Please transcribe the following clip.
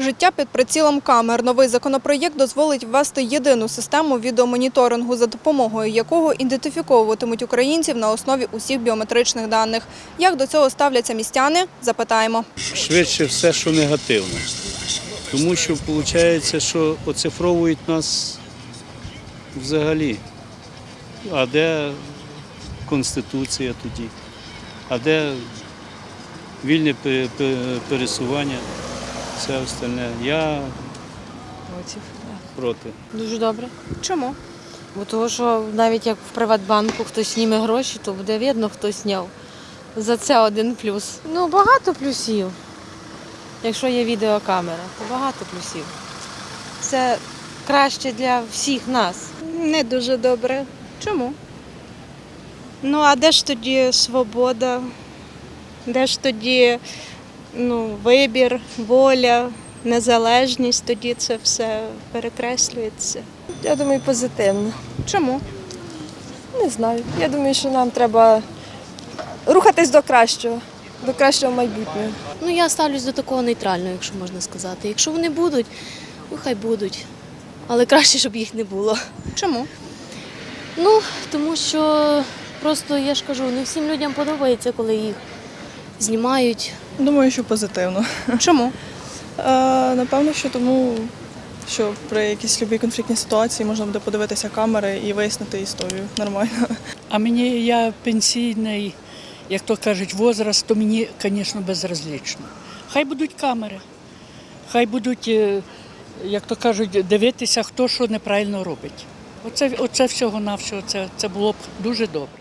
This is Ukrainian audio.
Життя під прицілом камер. Новий законопроєкт дозволить ввести єдину систему відеомоніторингу, за допомогою якого ідентифіковуватимуть українців на основі усіх біометричних даних. Як до цього ставляться містяни? Запитаємо. швидше все, що негативно. Тому що виходить, що оцифровують нас взагалі. А де Конституція тоді? А де вільне пе- пе- пересування? Все остальне. Я Проти. проти. Дуже добре. Чому? Бо того, що навіть як в Приватбанку хтось зніме гроші, то буде видно, хто зняв. За це один плюс. Ну, багато плюсів. Якщо є відеокамера, то багато плюсів. Це краще для всіх нас. Не дуже добре. Чому? Ну а де ж тоді свобода? Де ж тоді ну, вибір, воля, незалежність? Тоді це все перекреслюється. Я думаю, позитивно. Чому? Не знаю. Я думаю, що нам треба рухатись до кращого, до кращого майбутнього. Ну, я ставлюсь до такого нейтрального, якщо можна сказати. Якщо вони будуть, ну хай будуть. Але краще, щоб їх не було. Чому? Ну, тому що просто я ж кажу, не всім людям подобається, коли їх знімають. Думаю, що позитивно. Чому? Е, напевно, що тому, що при якійсь любій конфліктній ситуації можна буде подивитися камери і вияснити історію нормально. А мені я пенсійний, як то кажуть, возраст, то мені, звісно, безразлічно. Хай будуть камери, хай будуть, е, як то кажуть, дивитися, хто що неправильно робить. Оце, оце всього-навсього, це, це було б дуже добре.